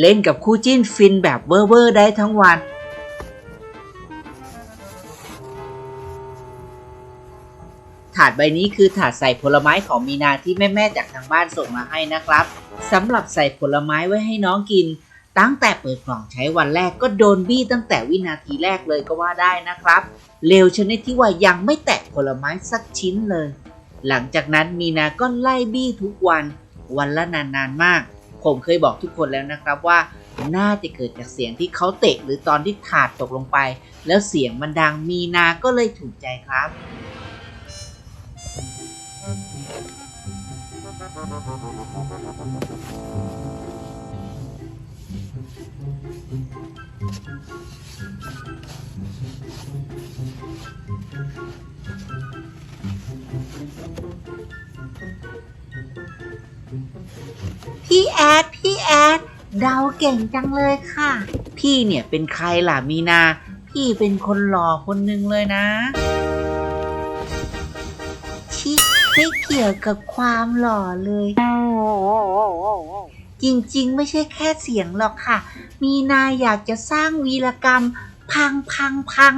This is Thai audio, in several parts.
เล่นกับคู่จิ้นฟินแบบเวอร์ๆได้ทั้งวัน ถาดใบนี้คือถาดใส่ผลไม้ของมีนาที่แม่ๆจากทางบ้านส่งมาให้นะครับสำหรับใส่ผลไม้ไว้ให้น้องกิน ตั้งแต่เปิดกล่องใช้วันแรกก็โดนบี้ตั้งแต่วินาทีแรกเลยก็ว่าได้นะครับ เร็วชนิดที่ว่ายังไม่แตะผลไม้สักชิ้นเลย หลังจากนั้นมีนาก็ไล่บี้ทุกวัน วันละนานๆมาก ผมเคยบอกทุกคนแล้วนะครับว่าน่าจะเกิดจากเสียงที่เขาเตะหรือตอนที่ถาดตกลงไป แล้วเสียงมันดังมีนาก็เลยถูกใจครับ พี่แอด พี่แอด เดาเก่งจังเลยค่ะ พี่เนี่ยเป็นใครล่ะมีนา พี่เป็นคนหล่อคนหนึ่งเลยนะ ชิไม่เกี่ยวกับความหล่อเลย จริงๆ ไม่ใช่แค่เสียงหรอกค่ะ มีนาอยากจะสร้างวีรกรรม พังพังพัง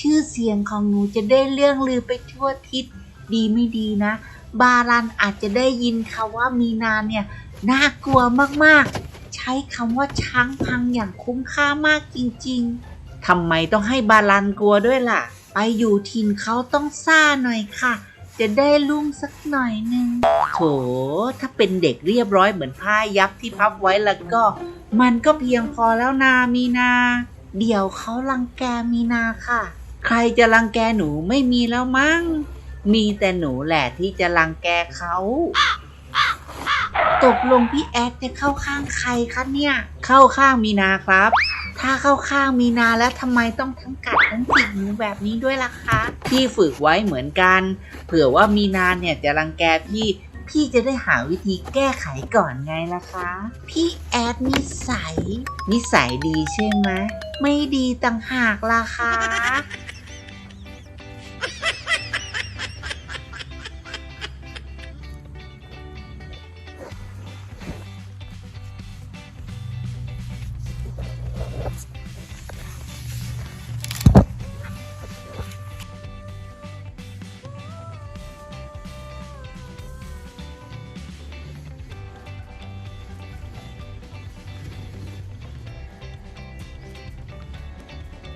ชื่อเสียงของหนูจะได้เรื่องลือไปทั่วทิศดีไม่ดีนะ บารันอาจจะได้ยินคำว่ามีนาเนี่ย น่ากลัวมากๆ ใช้คำว่าช้างพังอย่างคุ้มค่ามากจริงๆทำไมต้องให้บาลันกลัวด้วยล่ะ ไปอยู่ถิ่นเขาต้องซ่าหน่อยค่ะ จะได้ลุ่งสักหน่อยหนึงโถถ้าเป็นเด็กเรียบร้อยเหมือนผ้ายับที่พับไว้แล้วก็ มันก็เพียงพอแล้วนามีนา เดี๋ยวเขารังแกมีนาค่ะ ใครจะรังแกหนูไม่มีแล้วมั้งมีแต่หนูแหละที่จะรังแกเขา ตกลงพี่แอดจะเข้าข้างใครคะเนี่ย เข้าข้างมีนาครับ ถ้าเข้าข้างมีนาแล้วทำไมต้องทั้งกัดทั้งจิกหนูแบบนี้ด้วยล่ะคะ พี่ฝึกไว้เหมือนกัน เผื่อว่ามีนาเนี่ยจะรังแกพี่พี่จะได้หาวิธีแก้ไขก่อนไงล่ะคะ พี่แอดนิสัย นิสัยดีใช่ไหม ไม่ดีต่างหากล่ะคะ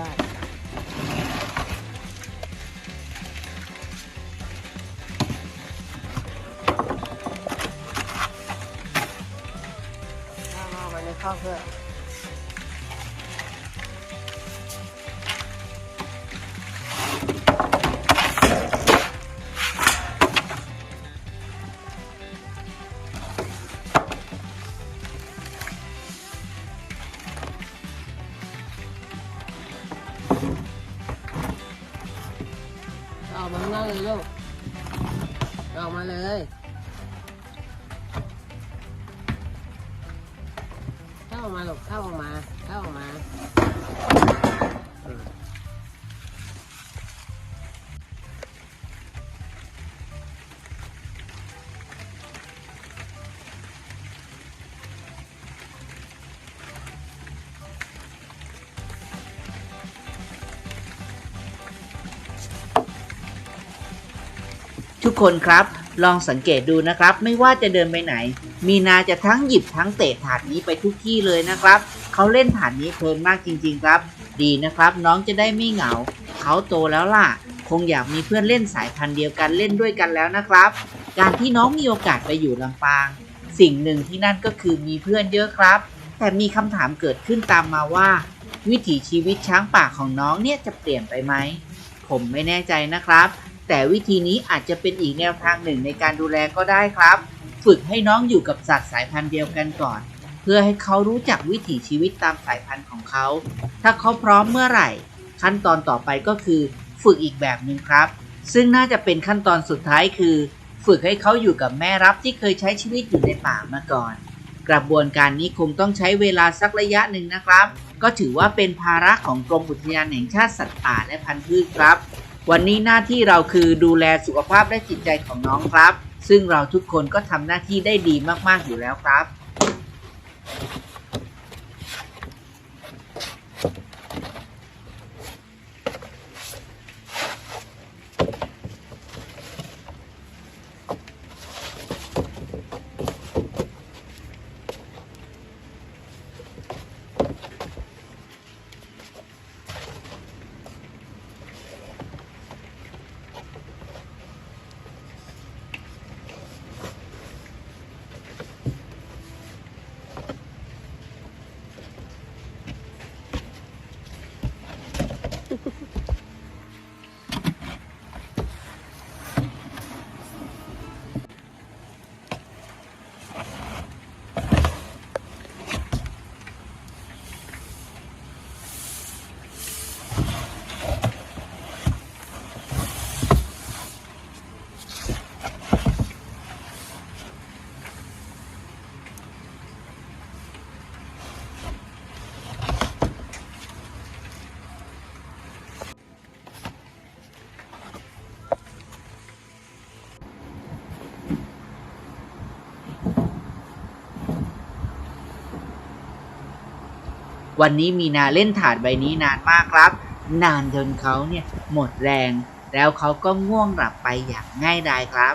เอาเข้าบ้าน มามาข้างนอกเลยลูกออกมาเลย ทุกคนครับ ลองสังเกตดูนะครับ ไม่ว่าจะเดินไปไหน มีนาจะทั้งหยิบทั้งเตะถาดนี้ไปทุกที่เลยนะครับเขาเล่นถาดนี้เพลินมากจริง ๆ ครับ ดีนะครับ น้องจะได้ไม่เหงาเขาโตแล้วล่ะ คงอยากมีเพื่อนเล่นสายพันธุ์เดียวกันเล่นด้วยกันแล้วนะครับ การที่น้องมีโอกาสไปอยู่ลำปาง สิ่งหนึ่งที่นั่นก็คือมีเพื่อนเยอะครับ แต่มีคำถามเกิดขึ้นตามมาว่า วิถีชีวิตช้างป่าของน้องเนี่ยจะเปลี่ยนไปไหมผมไม่แน่ใจนะครับ แต่วิธีนี้อาจจะเป็นอีกแนวทางหนึ่งในการดูแลก็ได้ครับ ฝึกให้น้องอยู่กับสัตว์สายพันธุ์เดียวกันก่อน เพื่อให้เขารู้จักวิถีชีวิตตามสายพันธุ์ของเขา ถ้าเขาพร้อมเมื่อไหร่ ขั้นตอนต่อไปก็คือ ฝึกอีกแบบหนึ่งครับ ซึ่งน่าจะเป็นขั้นตอนสุดท้ายคือ ฝึกให้เขาอยู่กับแม่รับที่เคยใช้ชีวิตอยู่ในป่ามาก่อน กระบวนการนี้คงต้องใช้เวลาสักระยะหนึ่งนะครับ ก็ถือว่าเป็นภาระของกรมอุทยานแห่งชาติสัตว์ป่าและพันธุ์พืชครับ วันนี้หน้าที่เราคือดูแลสุขภาพและจิตใจของน้องครับ ซึ่งเราทุกคนก็ทำหน้าที่ได้ดีมากๆอยู่แล้วครับ วันนี้มีนาเล่นถาดใบนี้นานมากครับ นานจนเขาเนี่ยหมดแรง แล้วเขาก็ง่วงหลับไปอย่างง่ายดายครับ